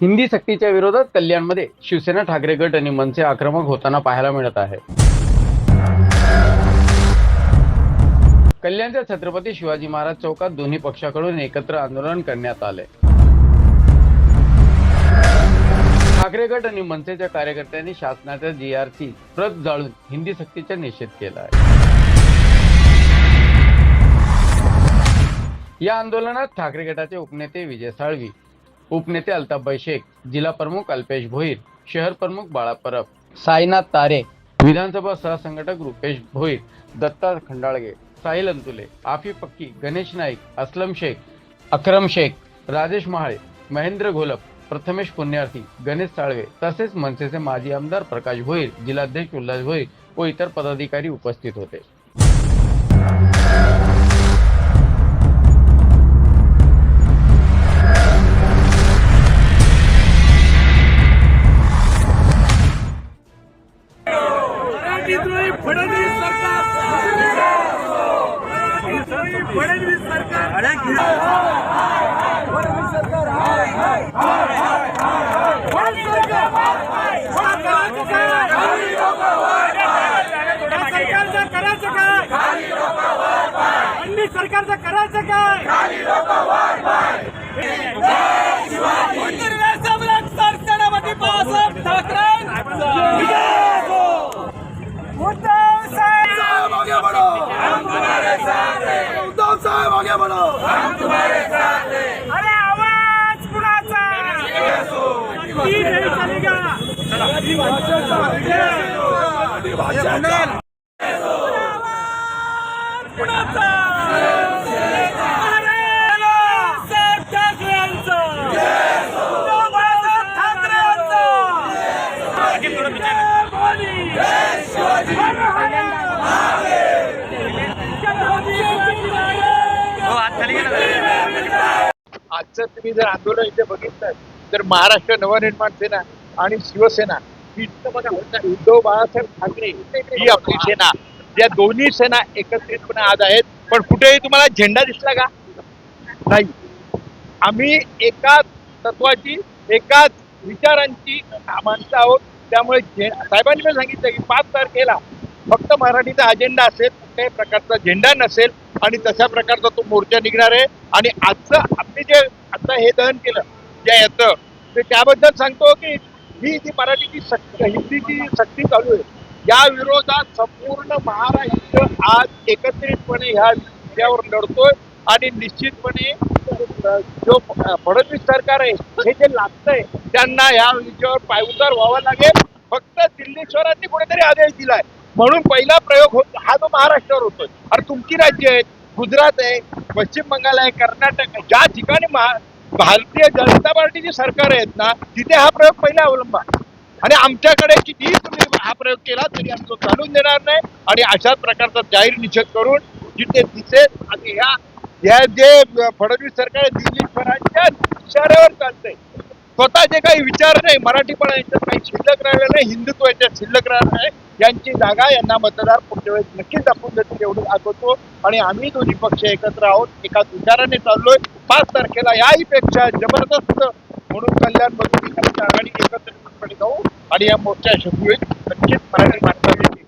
हिंदी सक्तीच्या विरोधात कल्याणमध्ये शिवसेना ठाकरे गट आणि मनसे आक्रमक होताना पाहायला मिळत आहे. कल्याणच्या छत्रपती शिवाजी महाराज चौकात दोन्ही पक्षाकडून एकत्र आंदोलन करण्यात आले. ठाकरे गट आणि मनसेच्या कार्यकर्त्यांनी शासनाच्या जी आरची प्रत जाळून हिंदी सक्तीचा निषेध केला आहे. या आंदोलनात ठाकरे गटाचे उपनेते विजय साळवी उपनेते अल्ताफबाई शेख जिल्हा प्रमुख अल्पेश भोईर शहर प्रमुख बाळा परब साईनाथ तारे विधानसभा सहसंघटक रुपेश भोईर दत्ता खंडाळगे साहिल अंतुले आफी पक्की गणेश नाईक अस्लम शेख अक्रम शेख राजेश महाळे महेंद्र घोलप प्रथमेश पुण्यार्थी गणेश साळवे तसेच मनसेचे माजी आमदार प्रकाश भोईर जिल्हाध्यक्ष उल्हास भोईर व इतर पदाधिकारी उपस्थित होते. फडणवीस सरकार फडणवीस सरकार हाय, हाय, हाय, हाय, हाय. फडणवीस सरकार करायचं काय? या सरकारचं करायचं काय फडणवीस सरकारचं करायचं काय उत्तर सम्राट सेनापती बाळासाहेब ठाकरे उद्धव साहेब आगे बढ़ो हम तुम्हारे साथ हैं उद्धव साहेब आगे बढ़ो हम तुम्हारे साथ हैं अरे आवाज कुणाचा ती नाही चलेगा मराठी भाषेचा आवाज कुणाचा अरे साहेब ठाकरे यांचा उद्धव बाळासाहेब ठाकरे यांचा जय भवानी आजचं तुम्ही जर आंदोलन इथे बघितलं तर महाराष्ट्र नवनिर्माण सेना आणि शिवसेना उद्धव बाळासाहेब ठाकरे ही आपली सेना. या दोन्ही सेना एकत्रितपणे आज आहेत. पण कुठेही तुम्हाला झेंडा दिसला का? नाही. आम्ही एकाच तत्वाची एकाच विचारांची माणसं आहोत. त्यामुळे साहेबांनी पण सांगितलं की पाच तारखेला फक्त मराठीचा अजेंडा असेल कुठल्याही प्रकारचा झेंडा नसेल आणि तशा प्रकारचा तो मोर्चा निघणार आहे. आणि आजचं आम्ही जे आता हे दहन केलं जे याचं ते त्याबद्दल सांगतो की ही जी मराठीची सक्ती हिंदीची सक्ती चालू आहे या विरोधात संपूर्ण महाराष्ट्र आज एकत्रितपणे ह्या विषयावर लढतोय आणि निश्चितपणे जो फडणवीस सरकार आहे हे जे लागतंय त्यांना या विषयावर पायउतार व्हावा लागेल. फक्त दिल्लीश्वरांनी कुठेतरी आदेश दिलाय. म्हणून पहिला प्रयोग होत हा जो महाराष्ट्रावर होतोय. अरे तुमची राज्य आहेत गुजरात आहे पश्चिम बंगाल आहे कर्नाटक आहे ज्या ठिकाणी महा- भारतीय जनता पार्टीची सरकार आहेत ना तिथे हा प्रयोग पहिला अवलंबा आणि आमच्याकडे कितीही तुम्ही हा प्रयोग केला तरी आमचं चालून देणार नाही आणि अशाच प्रकारचा जाहीर निषेध करून जिथे दिसेल आणि ह्या या जे फडणवीस सरकार आहे, दिल्ली स्वराज्यात इशाऱ्यावर चालतंय. स्वतःचे काही विचार नाही. मराठीपणा यांच्यात काही शिल्लक राहिलं नाही. हिंदुत्व याच्यात शिल्लक राहिलं नाही. यांची जागा यांना मतदार पुढच्या वेळेस नक्कीच दाखवून देतील एवढं दाखवतो. आणि आम्ही दोन्ही पक्ष एकत्र आहोत. एकाच विचाराने चाललोय. पाच तारखेला याही पेक्षा जबरदस्त म्हणून कल्याण मधून आमची आघाडी एकत्रितपणे जाऊ आणि या मोर्चा यशस्वी होईल नक्कीच मराठी माणसाने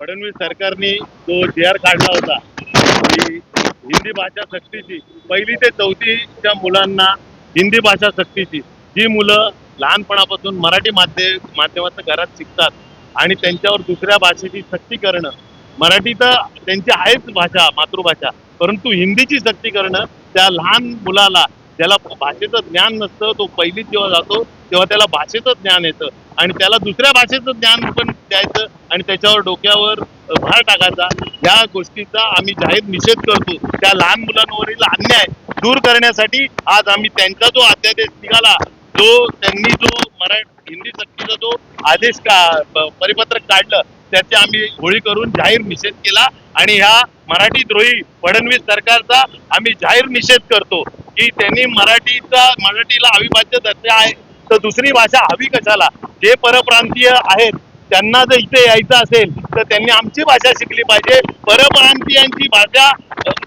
फडणवीस सरकारने जो जी आर काढला होता की हिंदी भाषा सक्तीची पहिली ते चौथीच्या मुलांना हिंदी भाषा सक्तीची. जी मुलं लहानपणापासून मराठी माध्यम माध्यमातून घरात शिकतात आणि त्यांच्यावर दुसऱ्या भाषेची सक्ती करणं. मराठी तर त्यांची आहेच भाषा मातृभाषा. परंतु हिंदीची सक्ती करणं त्या लहान मुलाला ज्याला भाषेचं ज्ञान नसतं तो पहिलीत जेव्हा जातो तेव्हा त्याला भाषेचं ज्ञान येतं. आणि त्याला दुसऱ्या भाषेचं ज्ञान पण द्यायचं आणि त्याच्यावर डोक्यावर भार टाकायचा. या गोष्टीचा आम्ही जाहीर निषेध करतो. त्या लहान मुलांवरील अन्याय दूर करण्यासाठी आज आम्ही त्यांचा जो अध्यादेश निघाला जो त्यांनी जो मराठी हिंदी सक्तीचा जो आदेश का प- परिपत्रक काढलं त्याचे आम्ही होळी करून जाहीर निषेध केला आणि ह्या मराठी द्रोही फडणवीस सरकारचा आम्ही जाहीर निषेध करतो की त्यांनी मराठीचा मराठीला अविभाज्य दर्जा आहे तर दुसरी भाषा हवी कशाला? जे परप्रांतीय आहेत त्यांना जर इथे यायचं असेल तर त्यांनी आमची भाषा शिकली पाहिजे. परप्रांतीयांची भाषा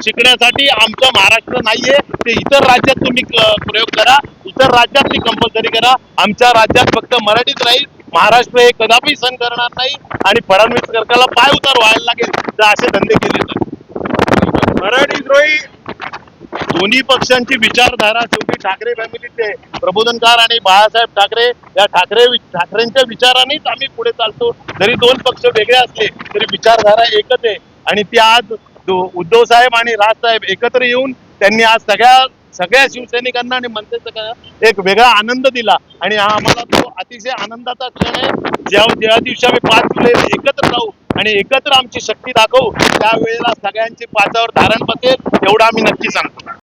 शिकण्यासाठी आमचं महाराष्ट्र नाहीये. ते इतर राज्यात तुम्ही प्रयोग करा. इतर राज्यात ती कंपल्सरी करा. आमच्या राज्यात फक्त मराठीच राहील. महाराष्ट्र हे कदापि सहन करणार नाही. आणि फडणवीस सरकारला पाय उतार व्हायला लागेल. तर असे धंदे केले दोन्ही पक्षांची विचारधारा शेवटी ठाकरे फॅमिलीचे प्रबोधनकार आणि बाळासाहेब ठाकरे या ठाकरे ठाकरेंच्या विचारानेच आम्ही पुढे चालतो. जरी दोन पक्ष वेगळे असले तरी विचारधारा एकच आहे. आणि ती आज उद्धव साहेब आणि राज साहेब एकत्र येऊन त्यांनी आज सगळ्या सगळ्या शिवसैनिकांना आणि मनसे एक वेगळा आनंद दिला. आणि हा आम्हाला तो अतिशय आनंदाचा क्षण आहे. ज्या ज्या दिवशी आम्ही पाच जुलै एकत्र राहू आणि एकत्र आमची शक्ती दाखवू त्यावेळेला सगळ्यांची पाचावर धारण बसेल एवढं आम्ही नक्की सांगतो.